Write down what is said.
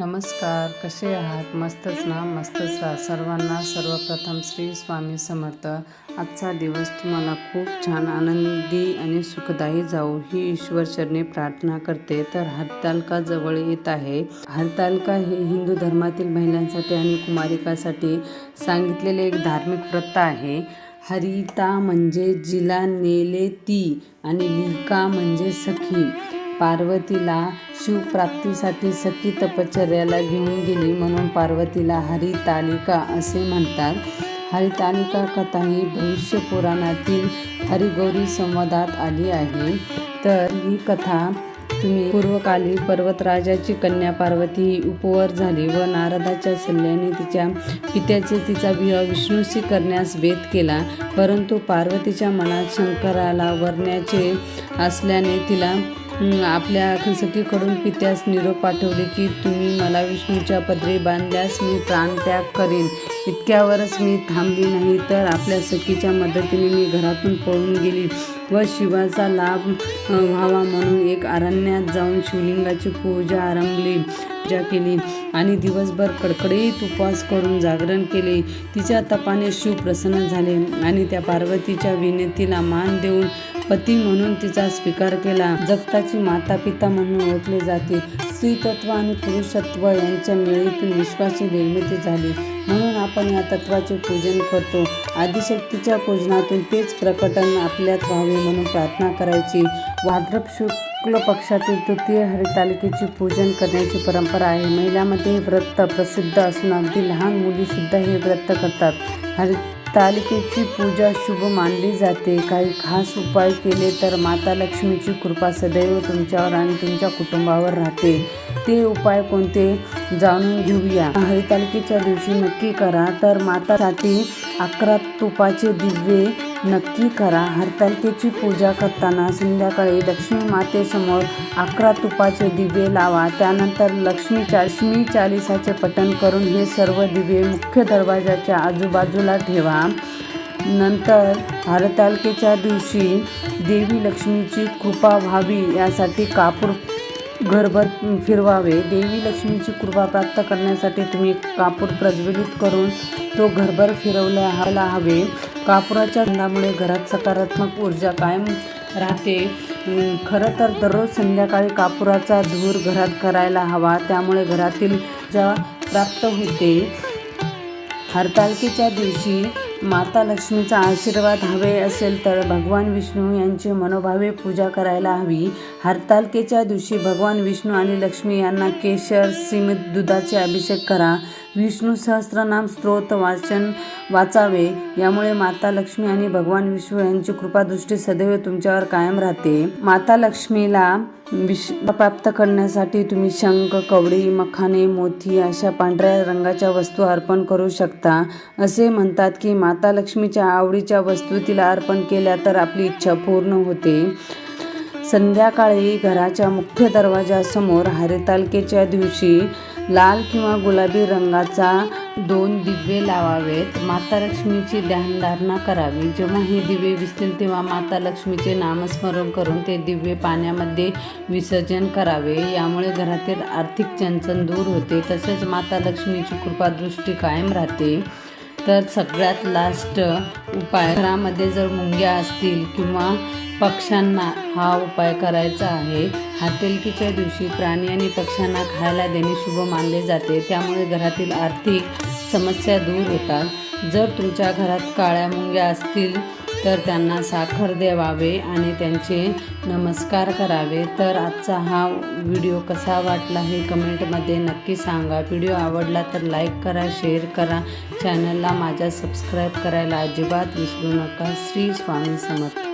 नमस्कार कसे आहात? मस्तच ना? मस्तच राहा. सर्वांना सर्वप्रथम श्री स्वामी समर्थ. आजचा दिवस तुम्हाला खूप छान आनंदी आणि सुखदायी जाऊ ही ईश्वरचरणी प्रार्थना करते. तर हरतालिका जवळ येत आहे. हरतालिका हे हिंदू धर्मातील महिलांसाठी आणि कुमारिकासाठी सांगितलेले एक धार्मिक व्रत आहे. हरिता म्हणजे जिला नेले ती आणि लिका म्हणजे सखी. पार्वतीला शिवप्राप्तीसाठी सखी तपश्चर्याला घेऊन गेली म्हणून पार्वतीला हरितालिका असे म्हणतात. हरितालिका कथा ही भविष्य पुराणातील हरिगौरी संवादात आली आहे. तर ही कथा तुम्ही पूर्वकाली पर्वतराजाची कन्या पार्वती ही उपवर झाली व नारदाच्या सल्ल्याने तिच्या पित्याचे तिचा विवाह विष्णूशी करण्यास वेध केला. परंतु पार्वतीच्या मनात शंकराला वरण्याचे असल्याने तिला आपल्या सखीकडून पित्यास निरोप पाठवले की तुम्ही मला विष्णूच्या पदरी बांधल्यास मी प्राणत्याग करीन. इतक्यावरच मी थांबली नाही तर आपल्या सखीच्या मदतीने मी घरातून पळून गेली व शिवाचा लाभ व्हावा म्हणून एक अरण्यात जाऊन शिवलिंगाची पूजा आरंभली पूजा केली आणि दिवसभर कडकडीत उपवास करून जागरण केले. तिच्या तपाने शिव प्रसन्न झाले आणि त्या पार्वतीच्या विनंतीला मान देऊन पती म्हणून तिचा स्वीकार केला. जगताची माता पिता म्हणून ओळखले जाते. स्त्रीतत्व आणि पुरुषत्व यांच्या मिळीतून विश्वाची निर्मिती झाली. म्हणून आपण या तत्वाचे पूजन करतो. आदिशक्तीच्या पूजनातून तेच प्रकटन आपल्यात व्हावे म्हणून प्रार्थना करायची. वाद्रप शुक्ल पक्षातील तृतीय हरितालिकेची पूजन करण्याची परंपरा आहे. महिलामध्ये हे व्रत प्रसिद्ध असून अगदी लहान मुलीसुद्धा हे व्रत करतात. हरि तालिकेची पूजा शुभ मानली जाते. काही खास उपाय केले तर माता लक्ष्मीची कृपा सदैव तुमच्यावर आणि तुमच्या कुटुंबावर राहते. ते उपाय कोणते? जाणून घेऊया. हरितालिकेच्या दिवशी नक्की करा. तर मातासाठी अकरा तुपाचे दिवे नक्की करा. हरतालिकेची पूजा करताना संध्याकाळी लक्ष्मी मातेसमोर अकरा तुपाचे दिवे लावा. त्यानंतर लक्ष्मी लक्ष्मी चालिसाचे पठण करून हे सर्व दिवे मुख्य दरवाजाच्या आजूबाजूला ठेवा. नंतर हरतालिकेच्या दिवशी देवी लक्ष्मीची कृपा व्हावी यासाठी कापूर घरभर फिरवावे. देवी लक्ष्मीची कृपा प्राप्त करण्यासाठी तुम्ही कापूर प्रज्वलित करून तो घरभर फिरवल्या हवे. कापुराच्या गंधामुळे घरात सकारात्मक ऊर्जा कायम राहते. खरं तर दररोज संध्याकाळी कापुराचा धूर घरात करायला हवा त्यामुळे घरातील ऊर्जा प्राप्त होते. हरतालिकेच्या दिवशी माता लक्ष्मीचा आशीर्वाद हवे असेल तर भगवान विष्णू यांची मनोभावे पूजा करायला हवी. हरतालिकेच्या दिवशी भगवान विष्णू आणि लक्ष्मी यांना केशर सीमित दुधाचे अभिषेक करा. विष्णू सहस्रनाम स्तोत्र वाचन वाचावे यामुळे माता लक्ष्मी आणि भगवान विष्णू यांची कृपादृष्टी सदैव तुमच्यावर कायम राहते. माता लक्ष्मीला विश प्राप्त करण्यासाठी तुम्ही शंख कवडी मखाने मोती अशा पांढऱ्या रंगाच्या वस्तू अर्पण करू शकता. असे म्हणतात की माता लक्ष्मीच्या आवडीच्या वस्तू तिला अर्पण केल्या तर आपली इच्छा पूर्ण होते. संध्याकाळी घराच्या मुख्य दरवाजासमोर हरितालिकेच्या दिवशी लाल किंवा गुलाबी रंगाचा दोन दिवे लावावेत. माता लक्ष्मीची ध्यानधारणा करावी. जेव्हा हे दिवे विसतील तेव्हा माता लक्ष्मीचे नामस्मरण करून ते दिवे पाण्यामध्ये विसर्जन करावे. यामुळे घरातील आर्थिक चंचन दूर होते. तसेच माता लक्ष्मीची कृपादृष्टी कायम राहते. तर सगळ्यात लास्ट उपाय घरामध्ये जर मुंग्या असतील किंवा पक्ष्यांना हा उपाय करायचा आहे. हातेलकीच्या दिवशी प्राणी आणि पक्ष्यांना खायला देणे शुभ मानले जाते. त्यामुळे घरातील आर्थिक समस्या दूर होतात. जर तुमच्या घरात काळ्या मुंग्या असतील तर त्यांना साखर द्यावावे आणि त्यांचे नमस्कार करावे. तर आजचा हा व्हिडिओ कसा वाटला हे कमेंटमध्ये नक्की सांगा. व्हिडिओ आवडला तर लाईक करा शेअर करा. चॅनलला माझ्या सबस्क्राईब करायला अजिबात विसरू नका. श्री स्वामी समर्थ.